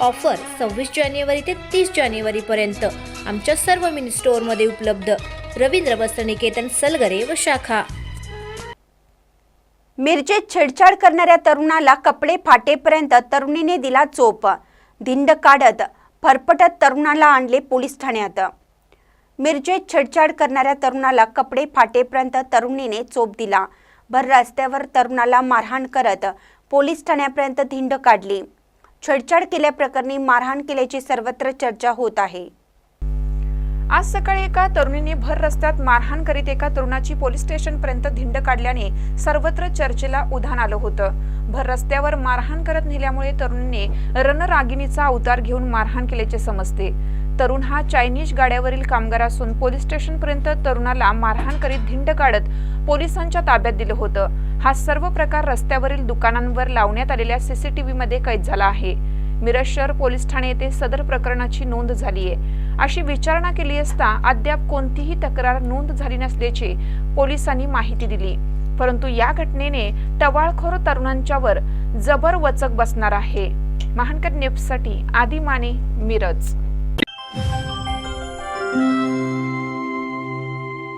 Offer सव्वीस जानेवारी ते तीस जानेवारीपर्यंत आमच्या सर्व मिनी स्टोअरमध्ये उपलब्ध. रवींद्र वस्त्रनिकेतन सलगरे व शाखा. मिरजेत छेडछाड करणाऱ्या तरुणाला कपडे फाटेपर्यंत तरुणीने दिला चोप. धिंड काढत फरफटत तरुणाला आणले पोलीस ठाण्यात. मिरजेत छेडछाड करणाऱ्या तरुणाला कपडे फाटेपर्यंत तरुणीने चोप दिला. भर रस्त्यावर तरुणाला मारहाण करत पोलीस ठाण्यापर्यंत धिंड काढली. छेडछाड केल्याप्रकरणी मारहाण केल्याची सर्वत्र चर्चा होत आहे. आज सकाळी एका तरुणीने भर रस्त्यात मारहाण करीत एका तरुणाची पोलीस स्टेशनपर्यंत धिंड काढल्याने सर्वत्र चर्चेला उधाण आलं होतं. भर रस्त्यावर मारहाण करत नेल्यामुळे तरुणीने रणरागिणीचा अवतार घेऊन मारहाण केल्याचे समजते. तरुण हा चायनीज गाड्यावरील कामगार असून पोलीस स्टेशनपर्यंत तरुणाला मारहाण करीत धिंड काढत पोलिसांच्या ताब्यात दिलं होतं. हा सर्व प्रकार रस्त्यावरील दुकानांवर लावण्यात आलेल्या सीसीटीव्ही मध्ये कैद झाला आहे. मिरज शहर पोलीस ठाणे येथे सदर प्रकरणाची नोंद झाली आहे. अशी विचारणा केली असता अद्याप कोणतीही तक्रार नोंद झाली नसल्याची पोलिसांनी माहिती दिली. परंतु या घटनेने टवाळखोर तरुणांच्यावर जबर वचक बसणार आहे. महानकर न्यूजसाठी आदिमाने मिरज.